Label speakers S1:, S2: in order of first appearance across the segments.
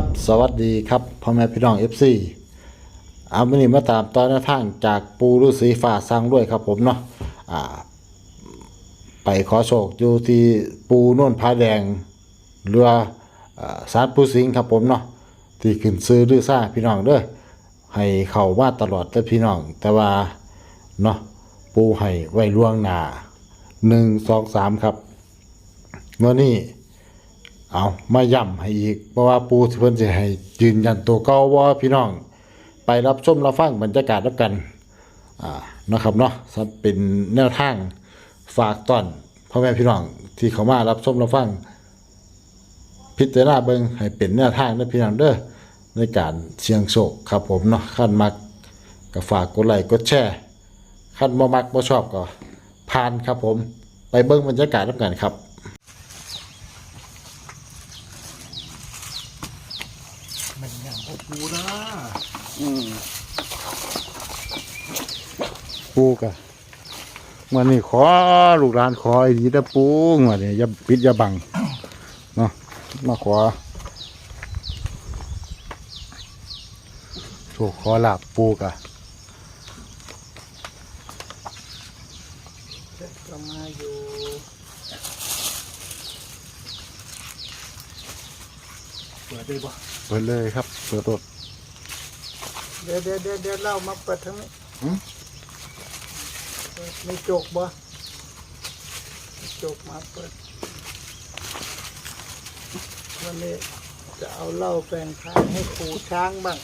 S1: บสวัสดีครับพ่อแม่พี่น้อง FC อาวันนี้มาตามตอนหน้าทางจากปูฤาษีฟ้าสร้างด้วยครับผมเนาะอ่า ไปขอโชคอยู่ที่ปูโน่นพาแดงเรืออ่าสารปูสิงครับผมเนาะที่ขึ้นซื้อรือซ่าพี่น้องเด้อให้เข้าว่าตลอดเด้อพี่น้อง แต่ว่าเนาะปูให้ไว้ล่วงหน้าหนึ่งสองสามครับเมื่อนี้ เอามาย่ำให้อีกเพราะว่าปูเพิ่นสิให้ยืนยันตัวเก่าว่าพี่น้อง ไปรับชมรับฟังบรรยากาศแล้วกันอ่านะครับเนาะเป็นแนวทางฝากต้อนพ่อแม่พี่น้องที่เขามารับชมรับฟังพิจารณาเบิ่งให้เป็นแนวทางเด้อพี่น้องเด้อในการเสี่ยงโชคครับผมเนาะขั้นมักก็ฝากกดไลค์กดแชร์ขั้นบ่มักบ่ชอบก็ผ่านครับผม ไปเบิ่งบรรยากาศแล้วกันครับ
S2: มันอย่างพวกกูนะ
S1: ปูกะวันนี้ขอลูกหลานขอไอ้ดีนะปูวันนี้อย่าปิดอย่าบังเนาะมาขอโชคขอลาบปูกะ
S2: ก็มาอยู่เปิดได้ปะ
S1: เปิดเลยครับเปิดรถ
S2: เดี๋ยวเดี๋ยวเดี๋ยวเดี๋ยวเล่ามาเปิดทั้งนี้
S1: หืม
S2: เปิด ไม่จกบ่จกมาเปิด วันนี้จะเอาเหล้าแปลงทางให้ครูช้างบ้าง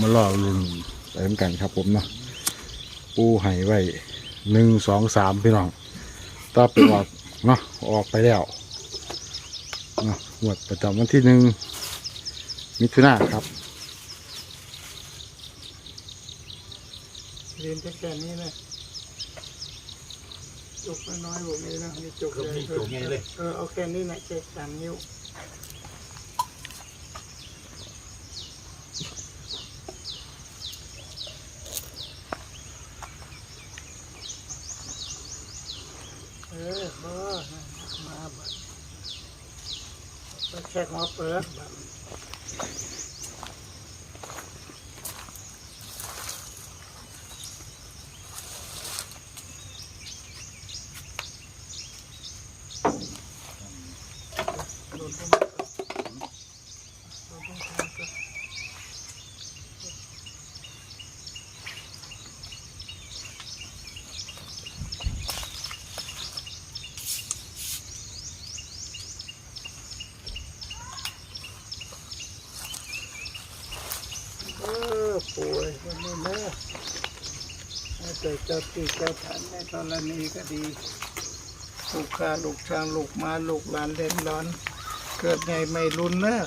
S1: มารอรุนไปเหมือนกันครับผมเนาะปูให้ไว้หนึ่งสองสามพี่น้องต่อไปออกเนาะออกไปแล้วเนาะหมวดประจำวันที่หนึ่งมิถุนาครับ
S2: เรียนแค่แค่นี้นะจกน้อยๆบอกนี้นะมีจกใหญ่จกใหญ่เลยเออเอาแค่นี้นะแค่สามนิ้ว เออบ่มาบัดไปแค่มาเปิดบัดนต้นไม้ก่อนโดนต้นไม้ก่อนเออป่วยวันนี้นะให้แต่เจ้าที่เจ้าฐานในธรณีก็ดีลูกค้าลูกช้างลูกม้าลูกหลานเล่นร้อน เกิดไงไม่รุนเนอะ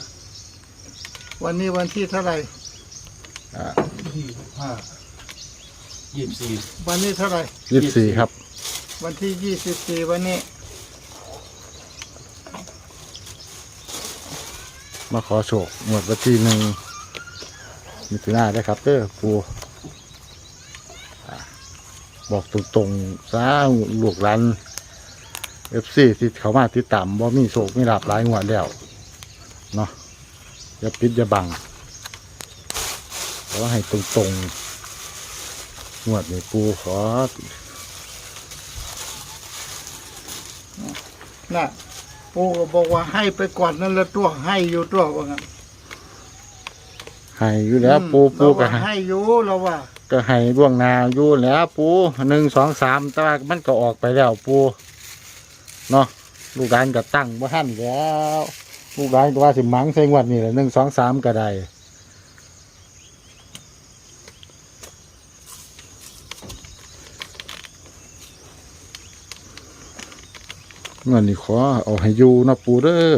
S2: วันนี้วันที่เท่าไหร่
S1: อ่า
S3: ยี่สิบห้ายี่สิบสี่
S2: วันนี้เท่าไหร่
S1: ยี่สิบสี่ครับ
S2: วันที่ยี่สิบสี่วันนี้
S1: มาขอโชคหมวดวันที่หนึ่งมิถุนาได้ครับเด้อปูอ่า บอกตรงๆซะลูกหลานเอฟซีที่เขามาติดตามบ่มีโชคมีลาบหลายงวดแล้วเนาะอย่าปิดอย่าบังขอให้ตรงๆงวดนี้ปูขอ
S2: น่ะปู่ก็บอกว่าให้ไปก่อนนั่นแหละตัวให้อยู่ตัวว่างั้น
S1: ให้อยู่แล้วปู
S2: อืม
S1: ปู
S2: เรา
S1: ก็
S2: ว่า
S1: ให้
S2: ให้อยู่เราว่า
S1: ก็ให้ล่วงหนาอยู่แล้วปูหนึ่งสองสามแต่ว่ามันก็ออกไปแล้วปูเนาะลูกหลานก็ตั้งบ่ทันแล้วลูกหลานก็ว่าสิมังใส่งวดนี่แหละหนึ่งสองสามก็ได้เงินนี่ขอเอาให้อยู่นะปูเด้อ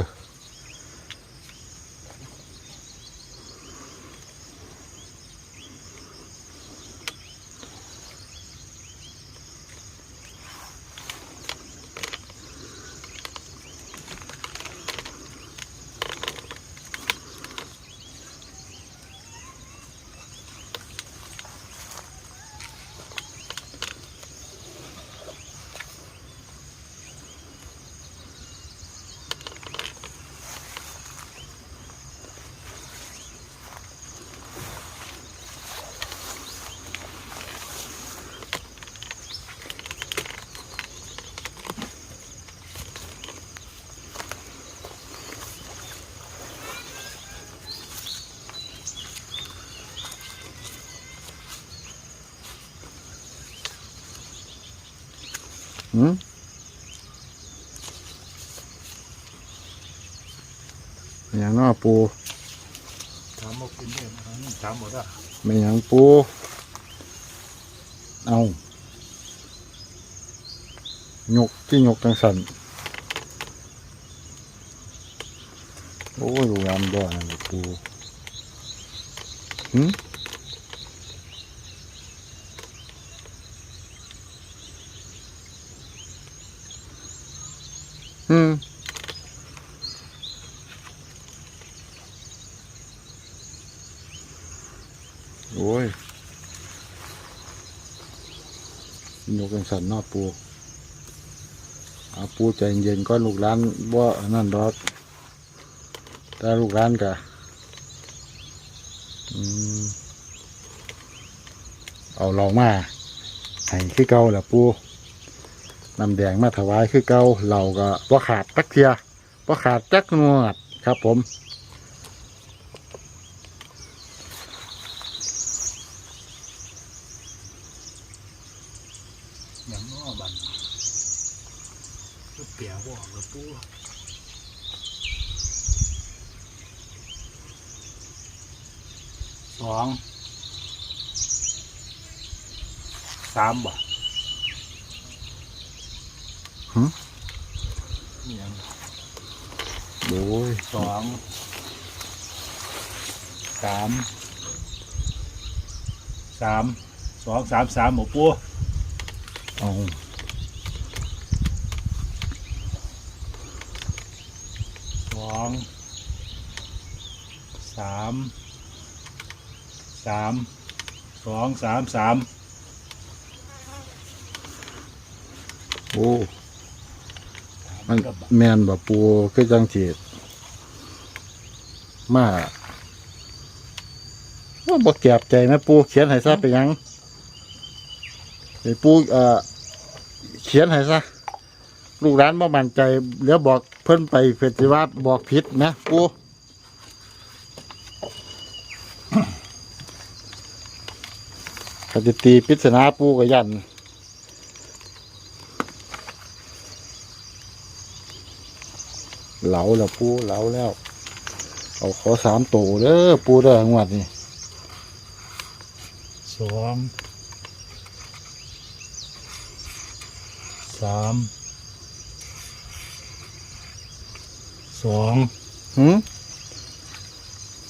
S1: หืมอย่างน้อปู
S3: ถามมากินเนี่ยถามหมดอะ
S1: ไม่หยังปู เอายกที่ยกจังสันโอ้ยดูงามบ่อนั่นแหละปูหืม อืมโอ้ยยกกันสันนอปูเอาปูใจเย็นๆก็ลูกร้านบ่อันนั่นดอกแต่ลูกร้านกะอืมเอาเรามาให้คือเก่าแหละปู น้ำแดงมาถวายคือเก่าเราก็บ่ขาดตักเทียบ่ขาดจักงวดครับผม
S3: ย่างน้อบันก็เปียกบอกกับปูสองสามบ่
S1: โอ้ย
S3: สองสามสามสองสามสามหมูปู
S1: เอา
S3: สองสามสามสองสามสาม
S1: โอ้ มันแมนแบบปูคือจังจีดมาว่าบ่แก็บใจนะปูเขียนให้ซะไปยังไอ้ปูเอ่อเขียนให้ซะลูกร้านบ่มั่นใจเดี๋ยวบอกเพิ่นไปเฟสติวัลบอกผิดนะปูคติตีปริศนาปูกับยัน เหลาแล้วปูเหลาแล้ว เอาขอสามตัวเด้อปูเด้องวดนี่
S3: สองสามสอง
S1: หืม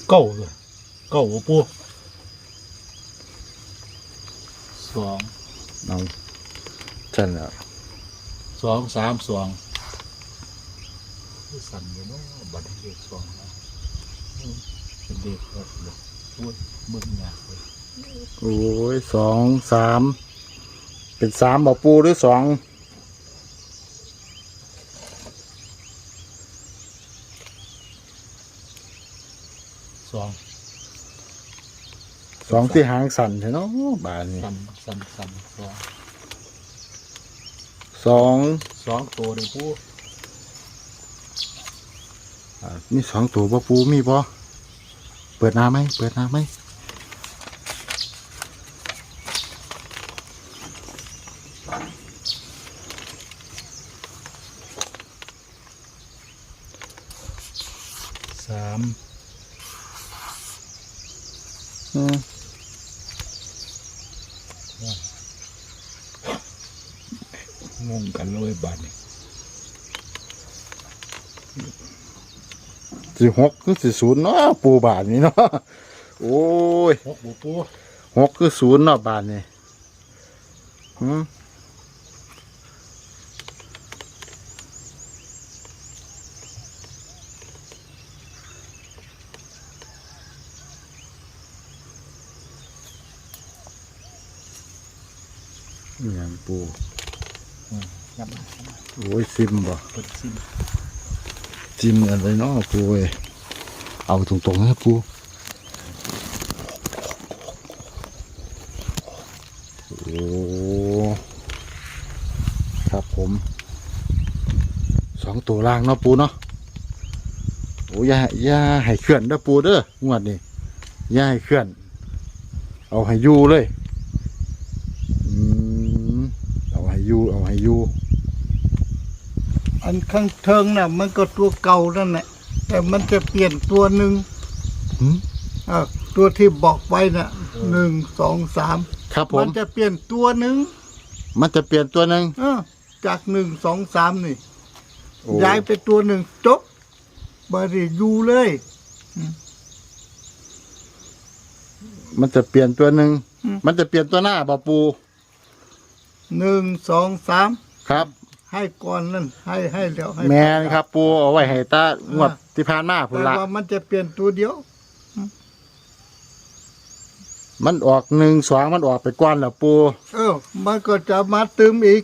S3: เก้าเลยเก้าหมูปูสอง
S1: เอาฉันแล้ว
S3: สองสามสอง สั่นเลยเนาะบัตรเด็กสองนะเป็นเด็กแบบเลยพูดเบิ่งยากเลย
S1: โอ้ยสองสามเป็นสามบ่ปูหรือสอง
S3: สอง
S1: สองที่หางสั่นใช่เนาะบานนี่
S3: สั่นสั่นสั่นสอง
S1: สอง
S3: สองตัวเลยปู
S1: อ่า มีสองตัวบ่ปูมีบ่เปิดหน้าไหมเปิดหน้าไหม
S3: สาม
S1: อืม
S3: งงกันเลยบาดนี่
S1: สิหกคือสิศูนย์เนาะปูบาทนี้เนาะโอ้ย
S3: หกปูปู
S1: หกคือศูนย์เนาะบาทนี่หืมอหย่างปู
S3: ยับ
S1: โอ้ยซิมบ่
S3: เปิดซิม
S1: จิ้มอะไรเนาะปูเอ้ยเอาตรงๆนะปูโอ้ครับผมสองตัวล่างเนาะปูเนาะโอ้ย่าย่าให้เคลื่อนเด้อปูเด้องวดนี้อย่าให้เคลื่อน เอาให้อยู่เลยอืมเอาให้อยู่เอาให้อยู่
S2: อันข้างเทิงน่ะ มันก็ตัวเก่านั่นแหละแต่มันจะเปลี่ยนตัวหนึ่ง
S1: หืม
S2: อะตัวที่บอกไว้น่ะหนึ่งสองสาม
S1: ครับผ
S2: มั
S1: ม
S2: นจะเปลี่ยนตัวหนึ่ง
S1: มันจะเปลี่ยนตัวหนึ่ง
S2: เออจากหนึ่งสองสามนี่
S1: โอ้
S2: ย้ายไปตัวหนึ่งจบบริยูเลย
S1: มันจะเปลี่ยนตัวหนึ่ง
S2: อืม
S1: มันจะเปลี่ยนตัวหน้าบาปู
S2: หนึ่งสองสาม
S1: ครับ
S2: ให้ก่อนนั่นให้ให้แล้วให้
S1: แมนครับ ปูเอาไว้ให้ตางวดที่ผ่านมาพุ่น
S2: แต่
S1: ละ
S2: ว่ามันจะเปลี่ยนตัวเดียว
S1: มันออกหนึ่งสองมันออกไปก้อนแล้วปู
S2: เออ มันก็จะมาตึมอีก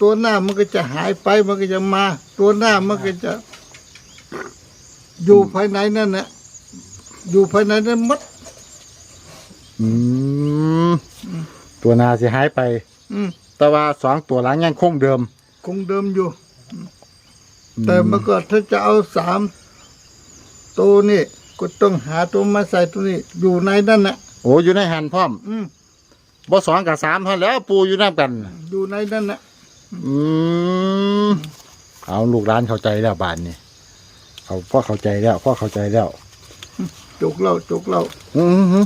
S2: ตัวหน้ามันก็จะหายไปมันก็จะมา ตัวหน้ามันก็จะ อยู่ภายในนั่นนะอยู่ภายในนั้นหมัด
S1: อืมตัวหนาสิหายไป
S2: อืม
S1: แต่ว่าสองตัวหลังยังคงเดิม
S2: คงเดิมอยู่ แต่เมื่อก่อนถ้าจะเอาสามตัวนี่ก็ต้องหาตัวมาใส่ตัวนี้ อยู่ในนั่นนะ
S1: โอ้อยู่ในหันพร้อม
S2: อืม
S1: บ่สองกับสามเท่านั้นแหล้วปูอยู่น้ำกัน
S2: อยู่ในนั่นนะ
S1: อืมเอาลูกร้านเข้าใจแล้วบานนี่เขาพ่อเข้าใจแล้วพ่อเข้าใจแล้ว
S2: จุกเล่าจุกเล่า
S1: อือ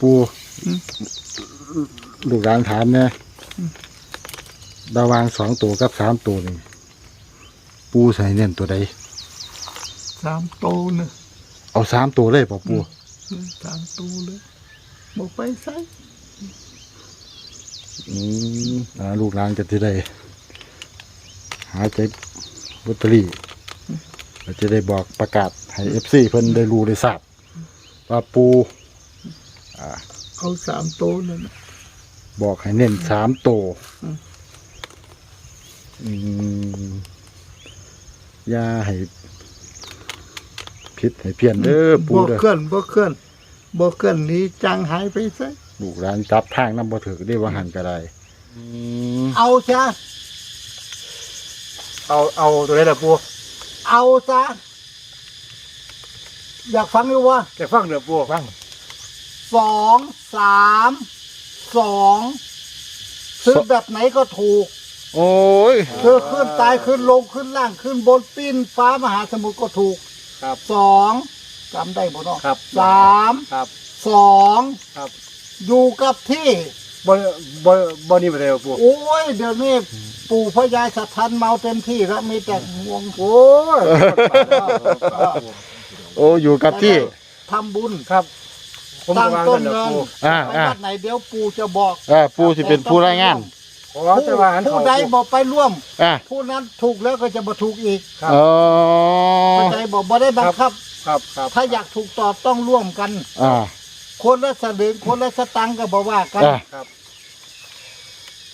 S1: ปูลูกร้านถามเนี่ยระหวางสองตัวกับสามตัวนี่ปูใส่เน้นตัวใด
S2: สามตัวนะ
S1: เอาสามตัวเลยป่ะปู
S2: สามตัวเลยบอกไปใส่
S1: อืมอ่าลูกร้านจะที่ได้หาใจลอตเตอรี่เราจะได้บอกประกาศให้เอฟซีเพิ่นได้รู้ได้ทราบว่าปู
S2: เอาสามตัวนั่นน่ะ
S1: บอกให้เน้นสามตัว
S2: อืม
S1: อืมอย่าให้ผิดให้เพี้ยนเด้อปู
S2: บ่
S1: เด้อ
S2: เคลื่อนบ่เคลื่อนบ่เคลื่อนหนี้จังหายไปใส่
S1: ลูกร้านจับทางน้ำบ่ถือได้ว่าหันก็ได้
S2: เอาซะ
S3: เอาเอาตัวนี้แหละปู
S2: เอาซะอยากฟังหรือว่า
S3: แกฟังเด้อปูฟัง
S2: สองสามสองซื้อแบบไหนก็ถูก
S1: โอ้ย
S2: เธอขึ้นตายขึ้นลงขึ้นล่างขึ้นบนปิ้นฟ้ามหาสมุทรก็ถูก
S3: ครับ
S2: สองจำได้บ่เนาะ
S3: ครับ
S2: สาม
S3: ครับ
S2: สอง
S3: ครับ
S2: อยู่กับที่
S3: บ่บ่บ่นี่บ่ได้ปู
S2: โอ้ยเดี๋ยวนี้ปู่พญายสัทธันเมาเต็มที่แล้วมีแต่ห่วง
S3: โอ้ย
S1: โอ้อยู่กับที่
S2: ทำบุญ
S3: ครับ ผม
S2: ตั้ง
S3: วาง
S2: ต้
S3: กันนเด้อ
S2: เงิน
S3: ปู
S1: อ่า
S2: ไป
S1: อ่า
S2: วัดไหนเดี๋ยวปู่จะบอก
S1: เออปูสิเป็นผู้รายงาน
S3: ขอแต่ว่าอัน
S2: ผู้
S3: เขา
S2: ใดบอกไปร่วม
S1: อ่า
S2: ผู้นั้นถูกแล้วก็จะมาถูกอีก
S3: ครับ
S1: อ๋อ
S2: เข้าใจบอกบ่ได้บังคับ
S3: ครับครับ
S2: ถ้าอยากถูกตอบต้องร่วมกัน
S1: อ่า
S2: คนละสลึงคนละสตังค์ก็บอกว่ากัน
S1: อ่า
S3: ครับ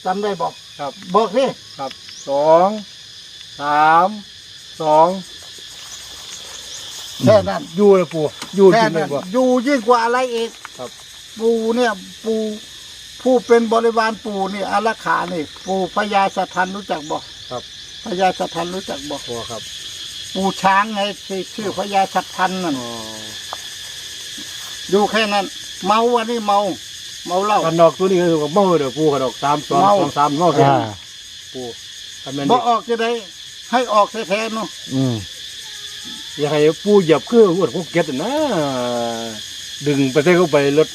S2: จำได้บอก
S3: ครับ
S2: บอกสิ
S3: ครับสองสามสอง
S2: แค่นั้น
S3: อยู่เลยปูอยู่จ
S2: แค่
S3: ริงเล
S2: นั้
S3: ย
S2: น
S3: บ่
S2: อยู่ยิ่งกว่าอะไรอีก
S3: ครับ
S2: ปูเนี่ยปูผู้เป็นบริวารปูนี่อารักขานี่ ปูพญาสถันรู้จักบ่
S3: ครับ
S2: พญาสถันรู้จักบ่
S3: พอครับ
S2: ปูช้างไงที่ชื่อพญาสถันนั่น
S3: อ๋อ
S2: อยู่แค่นั้น เมาวันนี้เมาเมาเหล้า
S3: กันดอกตัวนี้ก็คือเมาเด้อปูกันดอกสามสอง
S2: เมา
S3: สองสามเมาแค่
S1: อ่า
S3: ปูทำแม่น
S2: บ่
S3: ดิ
S2: ออกจะได้ให้ออกแท้ๆเนาะ
S1: อืม
S3: อยากให้ปูเหยียบคือหัวของเก็ตนะดึงไปใส่เข้าไปรถ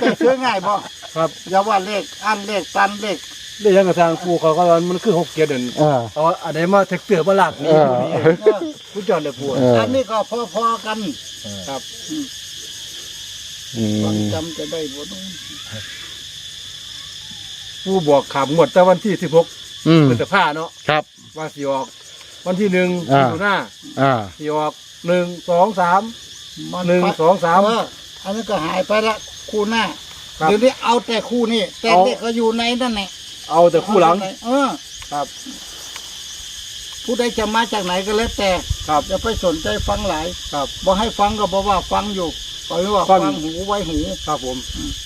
S2: แต่ซื้อง่ายบ่
S3: ครับ
S2: อย่าว่าเลขอันเลขตันเลข
S3: เรื่องกระทางปูเขาก็ว่ามันคือหกเก็ตนั่น
S1: เออ
S3: เอาอันไหนมาเทคเตอร์มาลากหนี่
S1: เออ
S3: ปูนี่
S2: เออ
S3: ผู้จอนเด้อปู
S1: เออ
S2: อันนี้ก็พอๆกัน
S3: ครับ
S1: อื
S2: ความ
S1: ม
S2: จำจะได้บ่ต้อง
S3: ปูบอกขามงวดแต่วันที่สิบหก
S1: อืม
S3: พฤษภาเนาะ
S1: ครับ
S3: ว่าสิออก วันที่หนึ่ง
S1: อ่า
S3: มิถุหน้า
S1: อ่า
S3: สิออกหนึ่งสองสาม
S2: มัน
S3: หนึ่งสองสาม
S2: เอออันนี้ก็หายไปละคู่หน้า
S3: ครับ
S2: เดี๋ยวนี้เอาแต่คู่นี่แต่
S3: เอา
S2: เด็กก็อยู่ในนั่นแหละ
S3: เอาแต่คู่หลัง
S2: เออ
S3: ครับ
S2: ผู้ใดจะมาจากไหนก็แล้วแต่
S3: ครับ
S2: อย่าไปสนใจฟังหลาย
S3: ครับ
S2: บอกให้ฟังก็บอกว่าฟังอยู่ก็เรียกว่า
S3: ฟัง
S2: ฟังหูไว้หู
S3: ครับผม